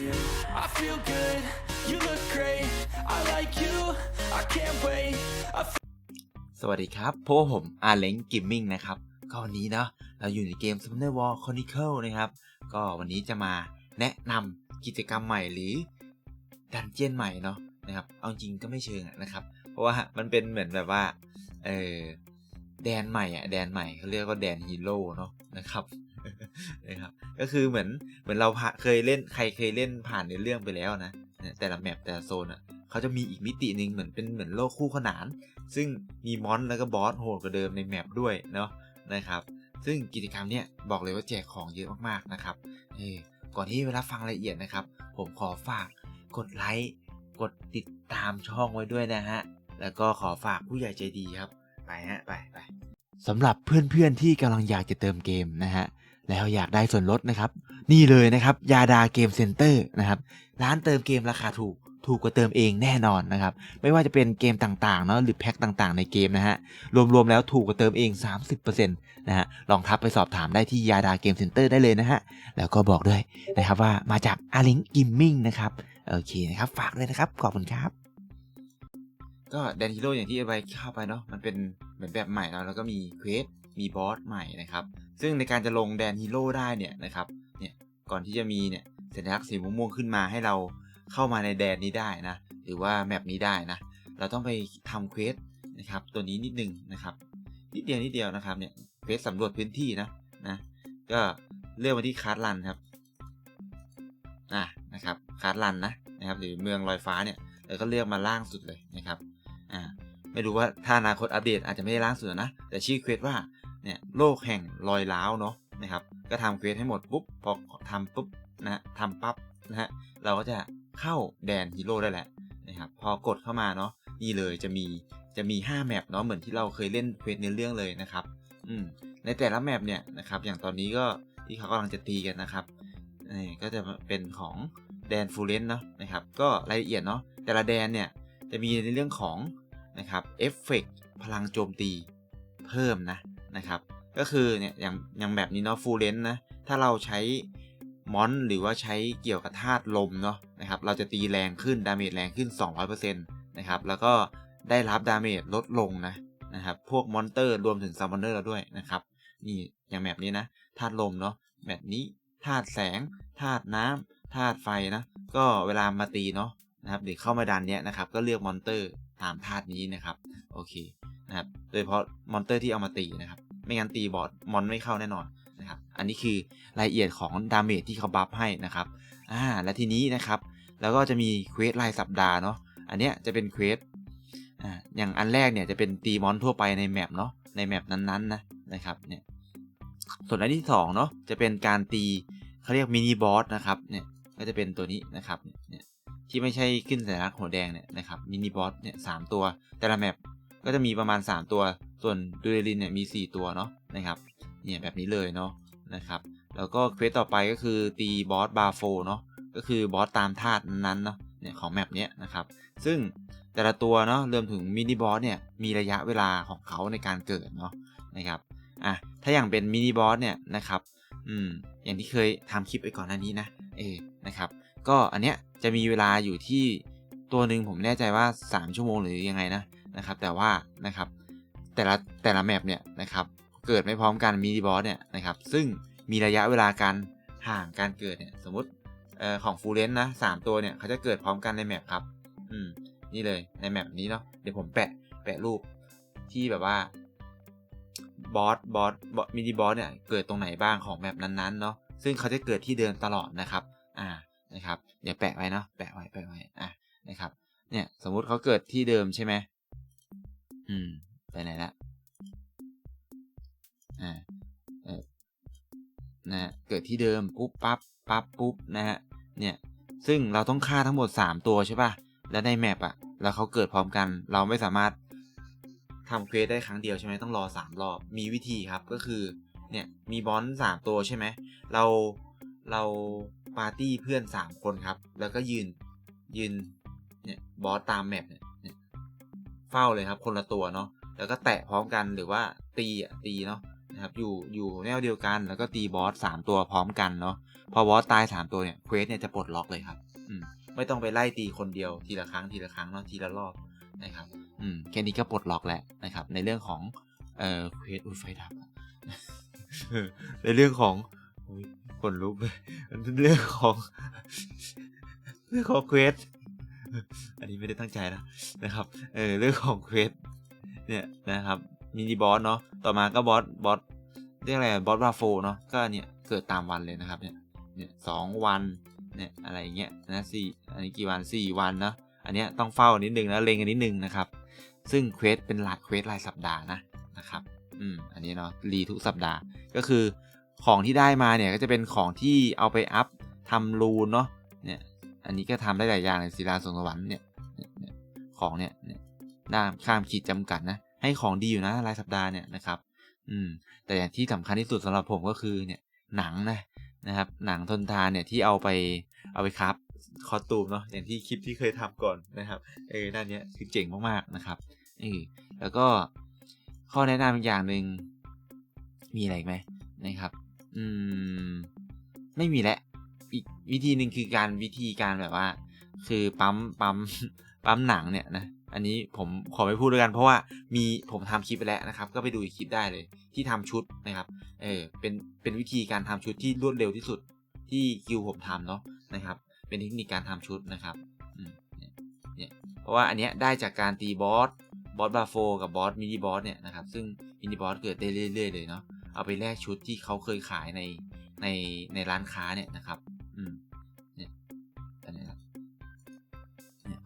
I feel good, you look great. I like you, I can't wait. I สวัสดีครับพวกผมอาเล้งกิมมิ่งนะครับก็วันนี้เนาะเราอยู่ในเกม Summoner War Chronicle นะครับ ก็วันนี้จะมาแนะนำกิจกรรมใหม่หรือดันเจียนใหม่เนาะนะครับ เอาจริงก็ไม่เชิงนะครับ เพราะว่ามันเป็นเหมือนแบบว่าเออแดนใหม่อะแดนใหม่เขาเรียกว่าแดนฮีโร่เนาะนะครับ นะครับก็คือเหมือนเหมือนเราเคยเล่นใครเคยเล่นผ่านในเรื่องไปแล้วนะแต่ละแมปแต่ละโซนอะเขาจะมีอีกมิติหนึ่งเหมือนเป็นเหมือนโลกคู่ขนาน ซึ่งมีมอนแล้วก็บอสโหดกว่าเดิมในแมปด้วยเนาะนะครับซึ่งกิจกรรมเนี้ยบอกเลยว่าแจกของเยอะมากๆนะครับเออก่อนที่เวลาฟังรายละเอียดนะครับ ผมขอฝากกดไลค์กดติดตามช่องไว้ด้วยนะฮะแล้วก็ขอฝากผู้ใหญ่ใจดีครับไปฮะไปไปสำหรับเพื่อนๆที่กำลังอยากจะเติมเกมนะฮะ แล้วอยากได้ส่วนลดนะครับ นี่เลยนะครับยาดาเกมเซ็นเตอร์นะครับร้านเติมเกมราคาถูกถูกกว่าเติมเองแน่นอนนะครับ ไม่ว่าจะเป็นเกมต่างๆเนาะหรือแพ็คต่างๆในเกมนะฮะ รวมๆแล้วถูกกว่าเติมเอง 30%นะฮะ ลองทักไปสอบถามได้ที่ยาดาเกมเซ็นเตอร์ได้เลยนะฮะ แล้วก็บอกด้วยนะครับว่ามาจากอาลิงกิมมิ่งนะครับ โอเคนะครับ ฝากเลยนะครับ ขอบคุณครับ ก็แดนฮีโร่อย่างที่ไปเข้าไปเนาะมันเป็นเหมือนแบบใหม่เนาะแล้วก็มีเควสมีบอสใหม่นะครับ ซึ่งในการจะลงแดนฮีโร่ได้เนี่ยนะครับเนี่ยก่อนที่จะมีเนี่ยสัญลักษณ์สีม่วงขึ้นมาให้เราเข้ามาในแดนนี้ได้นะ หรือว่าแมปนี้ได้นะ เราต้องไปทำเควสนะครับตัวนี้นิดนึงนะครับ นิดเดียวนิดเดียวนะครับเนี่ยเควสสำรวจพื้นที่นะนะก็เลือกมาที่คาร์ดรันครับอะนะครับคาร์ดรันนะนะครับหรือเมืองลอยฟ้าเนี่ยแล้วก็เลือกมาล่างสุดเลยนะครับอ่าไม่รู้ว่าถ้าอนาคตอัปเดตอาจจะไม่ได้ล่างสุดนะ แต่ชื่อเควสว่า เนี่ยโลกแห่งรอยร้าวเนาะนะครับก็ทำเควสให้หมดปุ๊บพอทำปุ๊บนะฮะทำปั๊บนะฮะเราก็จะเข้าแดนฮีโร่ได้แหละนะครับพอกดเข้ามาเนาะนี่เลยจะมีจะมี 5 แมปเนาะเหมือนที่เราเคยเล่นเควสในเรื่องเลยนะครับอืมในแต่ละแมปเนี่ยนะครับอย่างตอนนี้ก็ที่เขากำลังจะตีกันนะครับนี่ก็จะเป็นของแดนฟูเรนเนาะนะครับก็รายละเอียดเนาะแต่ละแดนเนี่ยจะมีในเรื่องของนะครับเอฟเฟกพลังโจมตีเพิ่มนะ นะครับ ก็คือเนี่ยอย่างอย่างแบบนี้เนาะฟูเลนนะ ถ้าเราใช้มอนหรือว่าใช้เกี่ยวกับธาตุลมเนาะนะครับ เราจะตีแรงขึ้นดาเมจแรงขึ้น 200%นะครับ แล้วก็ได้รับดาเมจลดลงนะนะครับ พวกมอนเตอร์รวมถึงซัมมอนเนอร์เราด้วยนะครับ นี่อย่างแบบนี้นะธาตุลมเนาะแบบนี้ธาตุแสงธาตุน้ำธาตุไฟนะก็เวลามาตีเนาะนะครับเดี๋ยวเข้ามาดันเนี้ยนะครับ ก็เลือกมอนเตอร์ตามธาตุนี้นะครับ โอเค นะครับ โดยเฉพาะมอนเตอร์ที่เอามาตีนะครับ ไม่งั้นตีบอร์ดมอนไม่เข้าแน่นอนนะครับ อันนี้คือรายละเอียดของดาเมจที่เขาบัฟให้นะครับ อ่า และทีนี้นะครับ แล้วก็จะมีเควสรายสัปดาห์เนาะ อันเนี้ยจะเป็นเควส อ่า อย่างอันแรกเนี่ยจะเป็นตีมอนทั่วไปในแมปเนาะ ในแมปนั้นๆนะนะครับ เนี่ย ส่วนอันที่สองเนาะจะเป็นการตีเขาเรียกมินิบอสนะครับ เนี่ย ก็จะเป็นตัวนี้นะครับ เนี่ยที่ไม่ใช่ขึ้นสัญลักษณ์หัวแดงเนี่ยนะครับมินิบอสเนี่ยสามตัวแต่ละแมป ก็จะมีประมาณ 3 ตัว ส่วนดูเรลินเนี่ยมี 4 ตัวเนาะนะครับเนี่ยแบบนี้เลยเนาะนะครับแล้วก็เควสต่อไปก็คือตีบอสบาโฟเนาะก็คือบอสตามธาตุนั้นเนาะเนี่ยของแมปเนี้ยนะครับซึ่งแต่ละตัวเนาะรวมถึงมินิบอสเนี่ยมีระยะเวลาของเขาในการเกิดเนาะนะครับอะถ้าอย่างเป็นมินิบอสเนี่ยนะครับอืมอย่างที่เคยทำคลิปไปก่อนหน้านี้นะเอนะครับก็อันเนี้ยจะมีเวลาอยู่ที่ตัวหนึ่งผมแน่ใจว่า 3 ชั่วโมงหรือยังไงนะ นะครับ แต่ว่านะครับแต่ละแต่ละแมปเนี่ยนะครับเกิดไม่พร้อมกันมินิบอสเนี่ยนะครับซึ่งมีระยะเวลาการห่างการเกิดเนี่ยสมมติออของฟูเรนนะสามตัวเนี่ยเขาจะเกิดพร้อมกันในแมปครับ อืม นี่เลยในแมปนี้เนาะเดี๋ยวผมแปะแปะรูปที่แบบว่าบอสบอสมินิบอสเนี่ยเกิดตรงไหนบ้างของแมปนั้นๆเนาะซึ่งเขาจะเกิดที่เดิมตลอดนะครับ อ่านะครับเดี๋ยวแปะไว้เนาะแปะไว้แปะไว้อะนะครับเนี่ยสมมุติเขาเกิดที่เดิมใช่ไหม อืม ไปไหนละ อ่า เออนะเกิดที่เดิม ปุ๊บ ปั๊บ ปั๊บ ปุ๊บ นะฮะ เนี่ย ซึ่งเราต้องฆ่าทั้งหมด 3 ตัวใช่ป่ะ แล้วในแมปอะแล้วเขาเกิดพร้อมกัน เราไม่สามารถทำเควสได้ครั้งเดียวใช่ไหมต้องรอ 3 รอบ มีวิธีครับ ก็คือ เนี่ย มีบอลสามตัวใช่ไหม เรา เราปาร์ตี้เพื่อน 3 คนครับ แล้วก็ยืน ยืน เนี่ย บอสตามแมปเนี่ย เฝ้าเลยครับ คนละตัวเนาะแล้วก็แตะพร้อมกันหรือว่าตีอะตีเนาะนะครับอยู่อยู่แนวเดียวกันแล้วก็ตีบอสสามตัวพร้อมกันเนาะพอบอสตายสามตัวเนี่ยเควสเนี่ยจะปลดล็อกเลยครับอืมไม่ต้องไปไล่ตีคนเดียวทีละครั้งทีละครั้งเนาะทีละรอบนะครับอืมแค่นี้ก็ปลดล็อกแล้วนะครับ ในเรื่องของเอ่อเควสอุ้ยไฟดับในเรื่องของอุ๊ยขนลุกเลยเรื่องของเรื่องของเควส อันนี้ไม่ได้ตั้งใจนะนะครับ เออเรื่องของเควสเนี่ยนะครับมินิบอสเนาะต่อมาก็บอสบอสเรียกอะไรบอสบราโฟเนาะก็เนี่ยเกิดตามวันเลยนะครับเนี่ยเนี่ยสองวันเนี่ยอะไรอย่างเงี้ยนะสี่อันนี้กี่วันสี่วันเนาะอันเนี้ยต้องเฝ้านิดนึงแล้วเลงกันนิดนึงนะครับ ซึ่งเควสเป็นหลักเควสรายสัปดาห์นะนะครับอืมอันนี้เนาะรีทุกสัปดาห์ก็คือของที่ได้มาเนี่ยก็จะเป็นของที่เอาไปอัพทำรูนเนาะ อันนี้ก็ทำได้หลายอย่างเลยศิลาสงสวรรค์เนี่ยของเนี่ยด้ามข้ามขีดจำกัดนะ ให้ของดีอยู่นะรายสัปดาห์เนี่ยนะครับ อืม แต่อย่างที่สำคัญที่สุดสำหรับผมก็คือเนี่ยหนังนะนะครับ หนังทนทานเนี่ยที่เอาไปเอาไปครับคอตูมเนาะอย่างที่คลิปที่เคยทำก่อนนะครับเออด้านเนี้ยคือเจ๋งมากๆนะครับเออแล้วก็ข้อแนะนำอีกอย่างหนึ่งมีอะไรไหมนะครับ อืม ไม่มีแล้ว อีกวิธีหนึ่งคือการวิธีการแบบว่า คือปั๊มปั๊มปั๊มหนังเนี่ยนะอันนี้ผมขอไม่พูดด้วยกันเพราะว่ามีผมทำคลิปไปแล้วนะครับ ก็ไปดูอีกคลิปได้เลย ที่ทำชุดนะครับเออเป็นเป็นวิธีการทำชุดที่รวดเร็วที่สุดที่คิวผมทำเนาะนะครับ เป็นเทคนิคการทำชุดนะครับเนี่ยเนี่ยเพราะว่าอันเนี้ยได้จากการตีบอสบอสบาโฟกับบอสมินิบอสเนี่ยนะครับซึ่งมินิบอสเกิดได้เรื่อยๆเลยเนาะเอาไปแลกชุดที่เขาเคยขายในในในร้านค้าเนี่ยนะครับ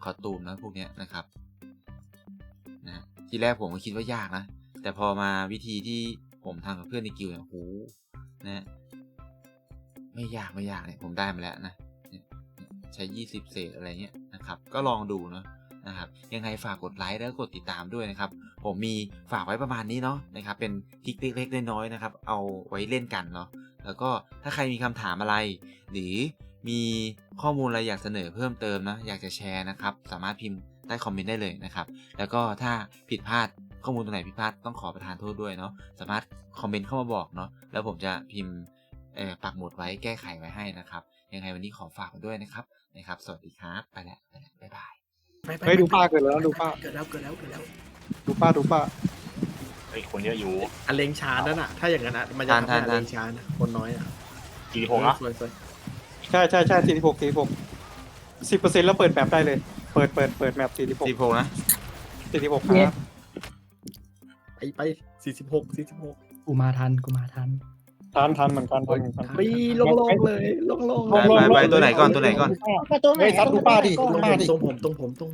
คอตูมนะพวกเนี้ยนะครับนะทีแรกผมก็คิดว่ายากนะ แต่พอมาวิธีที่ผมทำกับเพื่อนในกิลเนี่ยโหนะไม่ยากไม่ยากเนี่ยผมได้มาแล้วนะเนี่ยเนี่ยใช้ 20 เศษอะไรเงี้ยนะครับ ก็ลองดูเนาะนะครับยังไงฝากกดไลค์แล้วกดติดตามด้วยนะครับ ผมมีฝากไว้ประมาณนี้เนาะนะครับ เป็นทิกเล็กๆน้อยๆนะครับ เอาไว้เล่นกันเนาะแล้วก็ถ้าใครมีคำถามอะไร หรือ มีข้อมูลอะไรอยากเสนอเพิ่มเติมนะอยากจะแชร์นะครับ สามารถพิมพ์ใต้คอมเมนต์ได้เลยนะครับ แล้วก็ถ้าผิดพลาดข้อมูลตรงไหนผิดพลาดต้องขอประทานโทษด้วยเนาะสามารถคอมเมนต์เข้ามาบอกเนาะแล้วผมจะพิมพ์เอ่อปักหมุดไว้แก้ไขไว้ให้นะครับ ยังไงวันนี้ขอฝากไว้ด้วยนะครับนะครับ สวัสดีครับไปแล้วไปแล้วบ๊ายบายไปไปเฮ้ยไปดูป้าเกิดแล้วดูป้า เกิดแล้วเกิดแล้วเกิดแล้วดูป้าดูป้าเฮ้ยคนเยอะอยู่อันเลงชานั่นน่ะ ถ้าอย่างนั้นอะมันจะทานทำให้ทานอันเลงชานะคนน้อยอะกี่ผมนะสวยสวย ใช่ใช่ใช่สี่สิบหกสี่สิบหกสิบเปอร์เซ็นต์แล้วเปิดแมปได้เลย เปิดเปิดเปิดแมปสี่สิบหกสีโพนะ สี่สิบหกครับไปไปสี่สิบหกสี่สิบหกกูมาทันกูมาทันทันทันเหมือนกันทันเหมือนกัน ปีโล่งๆเลยโล่งๆไปไปไปตัวไหนก่อนตัวไหนก่อนเฮ้ยซัดดูป้าดิดูป้าดิ ตรงผมตรงผมตรง